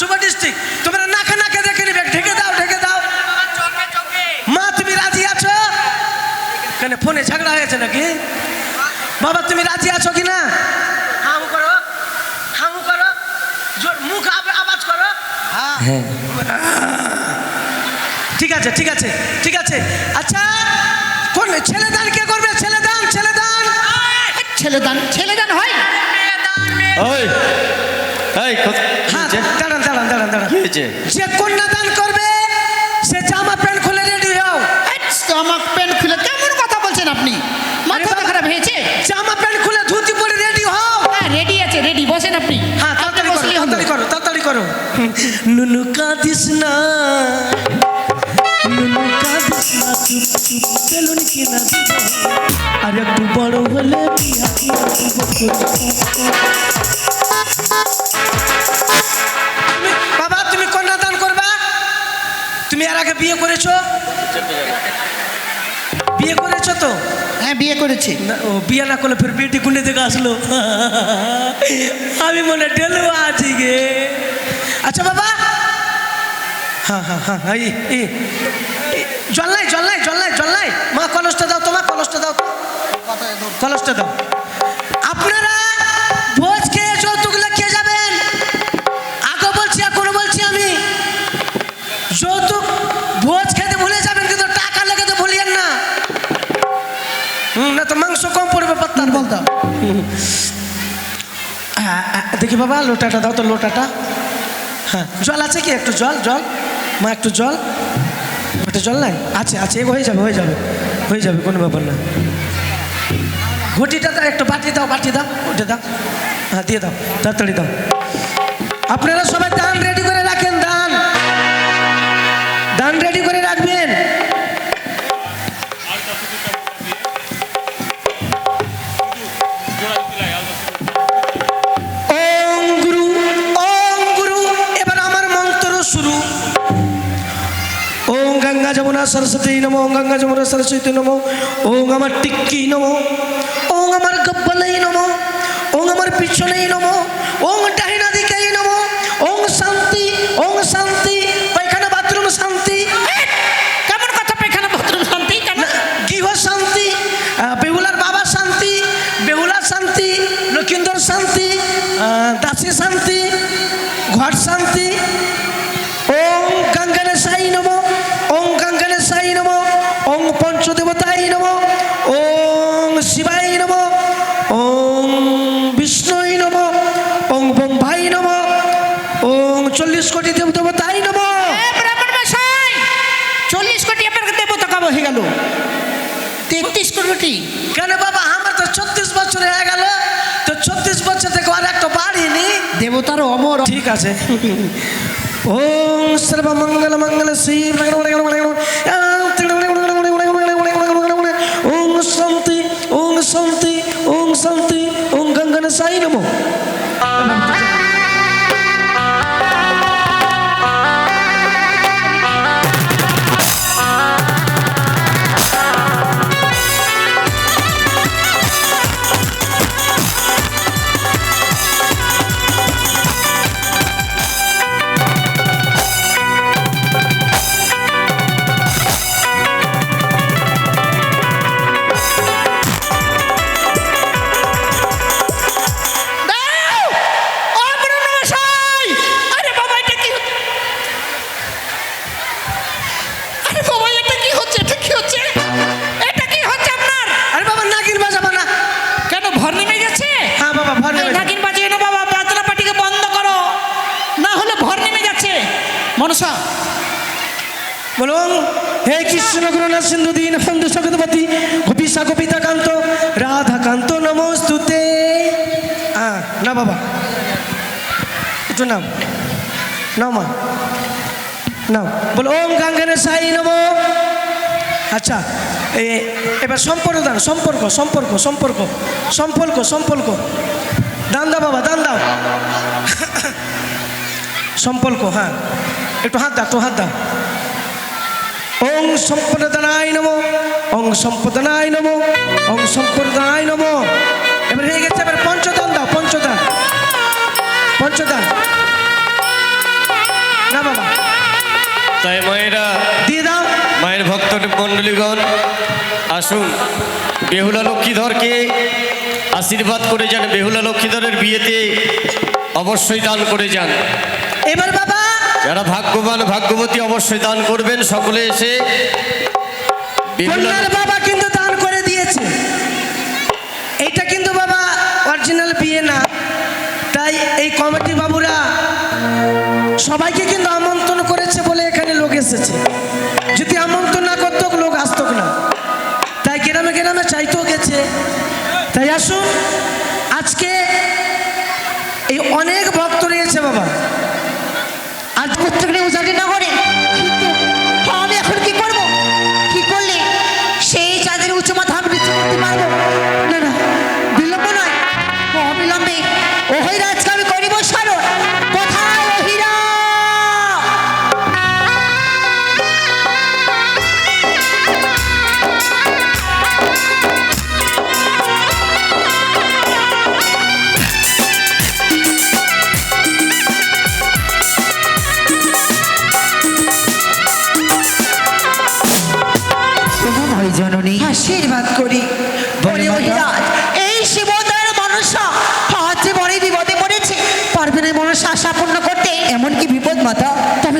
Super district. তোমরা নাকে নাকে দেখে নিবে। ঢেকে দাও ঢেকে দাও। মা তুমি রাজি আছো? কেন ফোনে ঝগড়া হয়েছে নাকি? বাবা তুমি রাজি আছো কি না হামু করো হামু করো। জোর মুখ আব- আওয়াজ করো। হ্যাঁ। ঠিক আছে ঠিক আছে ঠিক আছে। আচ্ছা কোন ছেলে দান কে করবে? ছেলে দান ছেলে দান ছেলেদান ছেলেদান হয় ওই এই হ্যাঁ? দাঁড়ান কি হয়েছে। যে কন্যা দান করবে সে জামা প্যান্ট খুলে রেডি হও। আমার প্যান্ট খুলে কেমন কথা বলছেন আপনি? মাথা বাবা। খারাপ হয়েছে? জামা প্যান্ট খুলে ধুতি পরে রেডি হও। হ্যাঁ রেডি আছে রেডি বসেন আপনি। হ্যাঁ তাড়াতাড়ি করো তাড়াতাড়ি করো তাড়াতাড়ি করো। নুনু কাঁদিস না। নুনু কাঁদিস না চুপ চুপ বেলুন কিনা দিব। আর একটু বড় হলে বিয়া কিনা দিব। তুমি এর আগে বিয়ে করেছ? বিয়ে করেছ তো? হ্যাঁ বিয়ে করেছি। ও বিয়ে না করলে ফের বিয়েটি কুন্ডে থেকে আসলো। আমি মনে ডেলু আছি গে। আচ্ছা বাবা। হ্যাঁ হ্যাঁ হ্যাঁ হ্যাঁ, জল নাই জল নাই জল নাই জল নাই মা কলসটা দাও তোমার কলসটা দাও। কলসটা দাও। আপনারা বাবা, লোটাটা দাও তো, লোটাটা। হ্যাঁ জল আছে কি? একটু জল জল। মা, একটু জল। একটু জল নাই? আছে আছে হয়ে যাবে হয়ে যাবে হয়ে যাবে, কোনো ব্যাপার না। ঘটিটা দাও একটু বাটি দাও বাটি দাও, ওটা দাও। হ্যাঁ দিয়ে দাও, তাড়াতাড়ি দাও। আপনারা সবাই দান রেডি গঙ্গা সরস্বতী নমো ওম গঙ্গা যমুনা সরস্বতী নমো ওং আমার টিক্কি নমো ওং আমার গব্বলাই নমো ওং আমার পিছনেই নমো ওম ডাহিনা দিকেই নমো ওম শান্তি ওম শান্তি পায়খানা বাথরুম শান্তি কেমন কথা পায়খানা বাথরুম শান্তি কেন না, গৃহ শান্তি আহ, বেহুলার বাবা শান্তি বেহুলা শান্তি লক্ষিন্দর শান্তি আহ, দাসী শান্তি ঘর শান্তি ওম গঙ্গনে সাই নম ওম গঙ্গনে সাই নম ওম পঞ্চদেবতাই নম ওম শিবাই নম ওম বিষ্ণুই নম ওম বোম্বাই নম ওম চল্লিশ কোটি দেব দেবতাই তাই ব্রাহ্মণ চল্লিশ কোটি আপনার দেবতা কাবো হয়ে গেল। তেত্রিশ কোটি। কেন বাবা আমার তো ছত্রিশ বছর হয়ে গেল। তো ছত্রিশ বছর থেকে আর একটা বাড়িনি। দেবতার অমর। ঠিক আছে। ওম সর্বমঙ্গল মঙ্গল শিব ওম শান্তি ওম শান্তি ওম শান্তি ওম গঙ্গন সাই নমো। মনসা। বলুন, হে কৃষ্ণ করুণা সিন্ধু দীন বন্ধু জগৎপতি গোপিসা গোপিতা কান্ত, রাধা কান্ত নমস্তুতে। না বাবা। একটু নাম। নাও মা। নাও। বল, ওম গাঙ্গনে সাই নম। আচ্ছা এবার সম্পর্ক দান সম্পর্ক সম্পর্ক সম্পর্ক সম্পর্ক সম্পর্ক। দান দাও বাবা, দান দাও। সম্পর্ক হ্যাঁ। একটু হাত দাও একটু হাত দাও। ওং সম্পদানায় নম ওং সম্পদানায় নম ওং সম্পদানায় নম। এবার হয়ে গেছে এবার পঞ্চদান দাও পঞ্চদান। পঞ্চদান। না বাবা। তাই মায়েরা দিয়ে দাও। মায়ের ভক্ত মণ্ডলীগণ আসুন। বেহুলা লক্ষ্মীধরকে আশীর্বাদ করে যান বেহুলা লক্ষ্মীধরের বিয়েতে অবশ্যই দান করে যান। যারা ভাগ্যবান, ভাগ্যবতী অবশ্যই দান করবেন, সকলে এসে বাবা কিন্তু দান করে দিয়েছে। এটা কিন্তু বাবা অরিজিনাল বিয়ে না। তাই এই কমিটি বাবুরা সবাইকে কিন্তু আমন্ত্রণ করেছে বলে এখানে লোক এসেছে। যদি আমন্ত্রণ না করতো, লোক আসতো না। তাই গ্রামে গ্রামে চাইতেও গেছে। তাই আসুন, আজকে এই অনেক ভক্ত রয়েছে বাবা।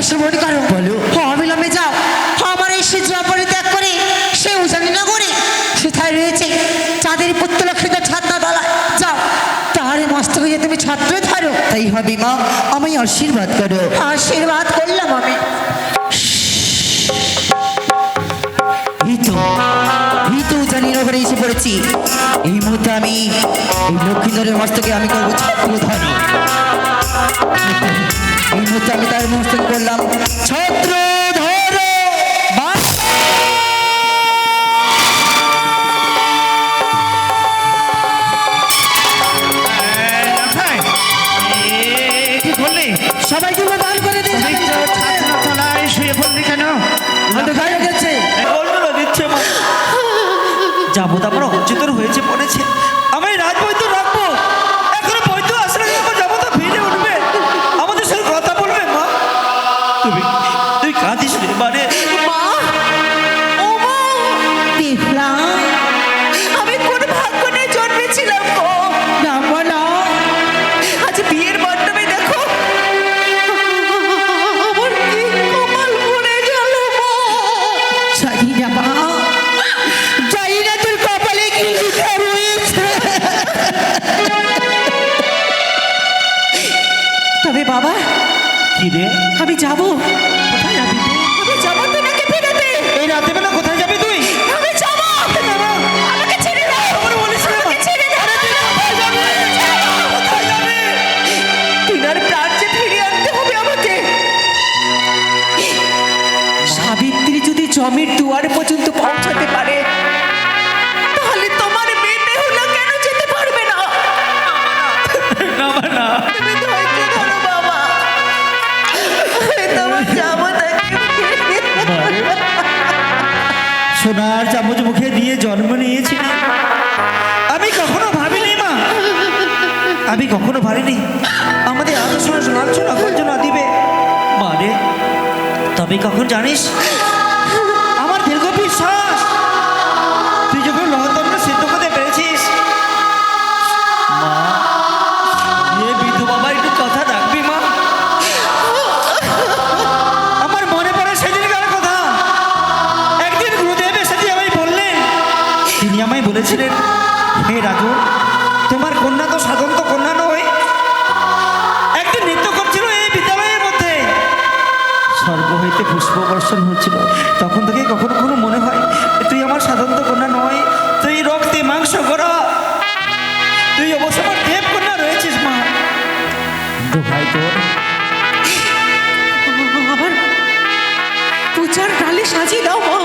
শ্রবণ করো। বলো। অবিলম্বে যাও। আমার এই সূর্য পরিত্যাগ করে সে উজানি নগরে সেথায় রয়েছে। চাঁদের পুত্র লক্ষ্মীকে ছাত্র দলা যাও তার মস্তকে যে তুমি ছাত্র ধরো। তাই হবে মা আমায় আশীর্বাদ করো। আশীর্বাদ করলাম আমি। নগরে এসে পড়েছি। এই মুহূর্তে আমি এই লক্ষ্মীধরের মস্তকে আমি করব ছত্র ধর আমি করলাম। ছত্র কাঁদিস রে মানে মা ও মা দেখলাম আমি কোন ভাগ্য নিয়ে জন্মেছিলাম গো। না না আজ বিয়ের মণ্ডপে দেখো। আমার কি কপাল পড়ে গেল মা জানি না মা জানি না তোর কপালে কি লিখা রয়েছে। তবে বাবা কি রে? আমি যাবি। জমির দুয়ার পর্যন্ত পৌঁছাতে পারে তাহলে তোমার মেয়ে বেহুলা কেন যেতে পারবে না? না না তুমি ধৈর্য ধরো বাবা। তোমার যাব সোনার চামচ মুখে দিয়ে জন্ম নিয়েছিলি আমি কখনো ভাবিনি মা। আমি কখনো ভাবিনি। আমাদের শোনা শোনাচ্ছ না দিবে। মানে তবে কখন জানিস? হে রাজু তোমার কন্যা তো সাধারণত কন্যা নয়। একদিন নৃত্য করছিল এই বিদ্যালয়ের মধ্যে। স্বর্গ হইতে পুষ্প বর্ষণ হচ্ছিল। তখন থেকে কখনো কখনো মনে হয় তুই আমার সাধারণত কন্যা নয় তুই রক্তে মাংস করা। তুই অবশ্য আমার দেব কন্যা রয়েছিস মা। দোহাই তোর আবার পূজার ডালে সাজিয়ে দাও মা।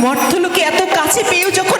মর্তলোকে এত কাছে পেয়েও যখন